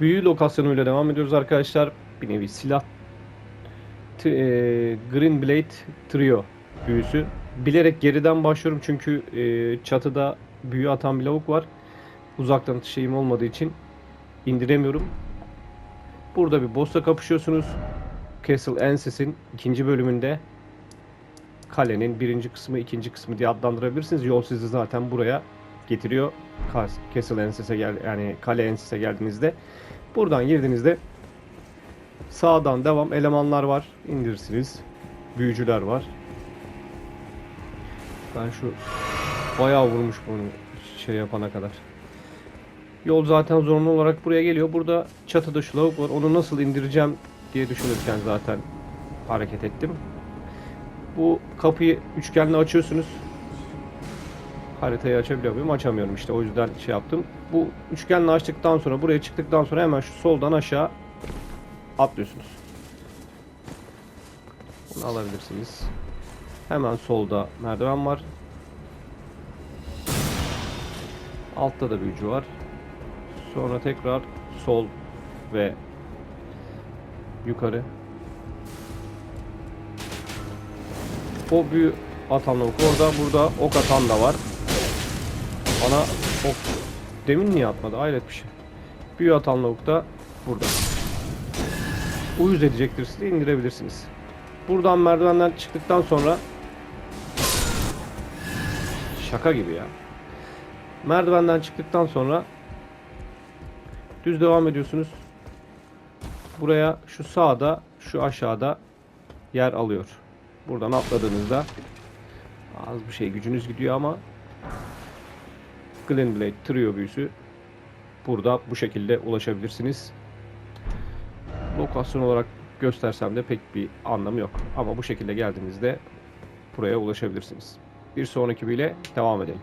büyü lokasyonuyla devam ediyoruz arkadaşlar. Bir nevi silah. E, Green Blade Trio büyüsü. Bilerek geriden başlıyorum çünkü e, çatıda büyü atan bir lavuk var. Uzaktan şeyim olmadığı için indiremiyorum. Burada bir boss'la kapışıyorsunuz. Castle Anses'in ikinci bölümünde kalenin birinci kısmı, ikinci kısmı diye adlandırabilirsiniz. Yol sizi zaten buraya getiriyor. Castle Anses'e gel yani kale Anses'e geldiğinizde buradan girdiğinizde sağdan devam elemanlar var. indirirsiniz. Büyücüler var. Ben şu bayağı vurmuş bunu şey yapana kadar. Yol zaten zorunlu olarak buraya geliyor. Burada çatıda şu lavuk var. Onu nasıl indireceğim diye düşünürken zaten hareket ettim. Bu kapıyı üçgenle açıyorsunuz. Haritayı açabiliyor muyum? Açamıyorum işte. O yüzden şey yaptım. Bu üçgenle açtıktan sonra buraya çıktıktan sonra hemen şu soldan aşağı atlıyorsunuz. Bunu alabilirsiniz. Hemen solda merdiven var. Altta da büyücü var. Sonra tekrar sol ve yukarı. O büyü atan ok orada. Burada ok atan da var. Bana ok demin niye atmadı? Hayret bir şey. Büyü atan lavuk da burada. Uyuz edecektir sizi indirebilirsiniz. Buradan merdivenden çıktıktan sonra şaka gibi ya. Merdivenden çıktıktan sonra düz devam ediyorsunuz. Buraya şu sağda, şu aşağıda yer alıyor. Buradan atladığınızda az bir şey gücünüz gidiyor ama Glenblade Trio büyüsü burada bu şekilde ulaşabilirsiniz. Lokasyon olarak göstersem de pek bir anlamı yok. Ama bu şekilde geldiğinizde buraya ulaşabilirsiniz. Bir sonraki bile devam edelim.